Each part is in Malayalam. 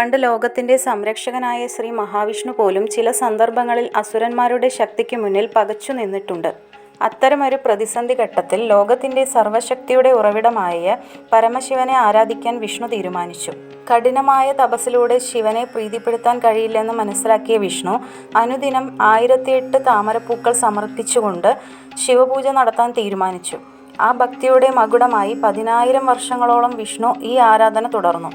പണ്ട് ലോകത്തിന്റെ സംരക്ഷകനായ ശ്രീ മഹാവിഷ്ണു പോലും ചില സന്ദർഭങ്ങളിൽ അസുരന്മാരുടെ ശക്തിക്ക് മുന്നിൽ പകച്ചു നിന്നിട്ടുണ്ട്. അത്തരമൊരു പ്രതിസന്ധി ഘട്ടത്തിൽ ലോകത്തിന്റെ സർവശക്തിയുടെ ഉറവിടമായ പരമശിവനെ ആരാധിക്കാൻ വിഷ്ണു തീരുമാനിച്ചു. കഠിനമായ തപസ്സിലൂടെ ശിവനെ പ്രീതിപ്പെടുത്താൻ കഴിയില്ലെന്ന് മനസ്സിലാക്കിയ വിഷ്ണു അനുദിനം ആയിരത്തിയെട്ട് താമരപ്പൂക്കൾ സമർപ്പിച്ചുകൊണ്ട് ശിവപൂജ നടത്താൻ തീരുമാനിച്ചു. ആ ഭക്തിയുടെ മകുടമായി പതിനായിരം വർഷങ്ങളോളം വിഷ്ണു ഈ ആരാധന തുടർന്നു.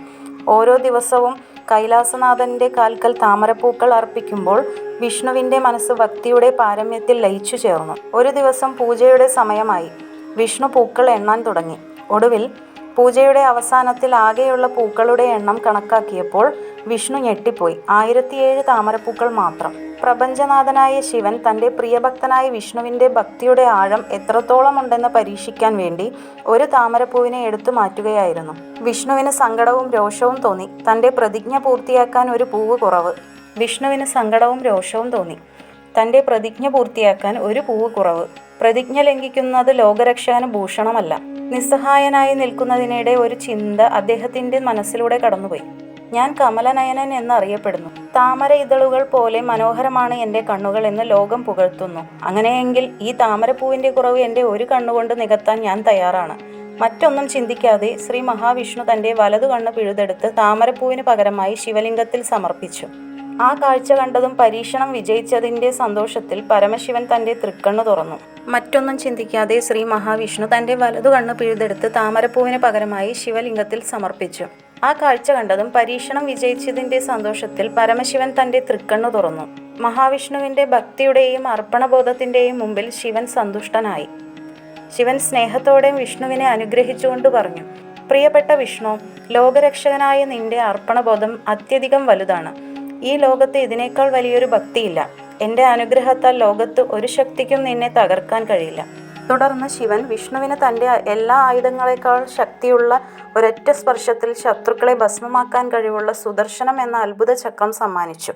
ഓരോ ദിവസവും കൈലാസനാഥന്റെ കാൽക്കൽ താമരപ്പൂക്കൾ അർപ്പിക്കുമ്പോൾ വിഷ്ണുവിന്റെ മനസ്സ് ഭക്തിയുടെ പാരമ്യത്തിൽ ലയിച്ചു ചേർന്നു ഒരു ദിവസം പൂജയുടെ സമയമായി. വിഷ്ണു പൂക്കൾ എണ്ണാൻ തുടങ്ങി. ഒടുവിൽ പൂജയുടെ അവസാനത്തിൽ ആകെയുള്ള പൂക്കളുടെ എണ്ണം കണക്കാക്കിയപ്പോൾ വിഷ്ണു ഞെട്ടിപ്പോയി. ആയിരത്തിയേഴ് താമരപ്പൂക്കൾ മാത്രം! പ്രപഞ്ചനാഥനായ ശിവൻ തന്റെ പ്രിയഭക്തനായ വിഷ്ണുവിന്റെ ഭക്തിയുടെ ആഴം എത്രത്തോളം ഉണ്ടെന്ന് പരീക്ഷിക്കാൻ വേണ്ടി ഒരു താമരപ്പൂവിനെ എടുത്തു മാറ്റുകയായിരുന്നു. വിഷ്ണുവിന് സങ്കടവും രോഷവും തോന്നി. തന്റെ പ്രതിജ്ഞ പൂർത്തിയാക്കാൻ ഒരു പൂവ് കുറവ്. വിഷ്ണുവിന് സങ്കടവും രോഷവും തോന്നി. തന്റെ പ്രതിജ്ഞ പൂർത്തിയാക്കാൻ ഒരു പൂവ് കുറവ്. പ്രതിജ്ഞ ലംഘിക്കുന്നത് ലോകരക്ഷകന് ഭൂഷണമല്ല. നിസ്സഹായനായി നിൽക്കുന്നതിനിടെ ഒരു ചിന്ത അദ്ദേഹത്തിന്റെ മനസ്സിലൂടെ കടന്നുപോയി. "ഞാൻ കമലനയനൻ എന്ന് അറിയപ്പെടുന്നു. താമര ഇതളുകൾ പോലെ മനോഹരമാണ് എന്റെ കണ്ണുകൾ എന്ന് ലോകം പുകഴ്ത്തുന്നു. അങ്ങനെയെങ്കിൽ ഈ താമരപ്പൂവിന്റെ കുറവ് എന്റെ ഒരു കണ്ണുകൊണ്ട് നികത്താൻ ഞാൻ തയ്യാറാണ്. " മറ്റൊന്നും ചിന്തിക്കാതെ ശ്രീ മഹാവിഷ്ണു തന്റെ വലതു കണ്ണ് പിഴുതെടുത്ത് താമരപ്പൂവിന് പകരമായി ശിവലിംഗത്തിൽ സമർപ്പിച്ചു. ആ കാഴ്ച കണ്ടതും പരീക്ഷണം വിജയിച്ചതിന്റെ സന്തോഷത്തിൽ പരമശിവൻ തന്റെ തൃക്കണ്ണ് തുറന്നു. മറ്റൊന്നും ചിന്തിക്കാതെ ശ്രീ മഹാവിഷ്ണു തന്റെ വലതു കണ്ണ് പിഴുതെടുത്ത് താമരപ്പൂവിന് പകരമായി ശിവലിംഗത്തിൽ സമർപ്പിച്ചു. ആ കാഴ്ച കണ്ടതും പരീക്ഷണം വിജയിച്ചതിന്റെ സന്തോഷത്തിൽ പരമശിവൻ തന്റെ തൃക്കണ്ണ് തുറന്നു. മഹാവിഷ്ണുവിന്റെ ഭക്തിയുടെയും അർപ്പണബോധത്തിന്റെയും മുമ്പിൽ ശിവൻ സന്തുഷ്ടനായി. ശിവൻ സ്നേഹത്തോടെ വിഷ്ണുവിനെ അനുഗ്രഹിച്ചുകൊണ്ട് പറഞ്ഞു. "പ്രിയപ്പെട്ട വിഷ്ണു ലോകരക്ഷകനായ നിന്റെ അർപ്പണബോധം അത്യധികം വലുതാണ്. ഈ ലോകത്ത് ഇതിനേക്കാൾ വലിയൊരു ഭക്തിയില്ല. എന്റെ അനുഗ്രഹത്താൽ ലോകത്ത് ഒരു ശക്തിക്കും നിന്നെ തകർക്കാൻ കഴിയില്ല. " തുടർന്ന് ശിവൻ വിഷ്ണുവിന് തന്റെ എല്ലാ ആയുധങ്ങളെക്കാൾ ശക്തിയുള്ള ഒരൊറ്റ സ്പർശത്തിൽ ശത്രുക്കളെ ഭസ്മമാക്കാൻ കഴിവുള്ള സുദർശനം എന്ന അത്ഭുത ചക്രം സമ്മാനിച്ചു.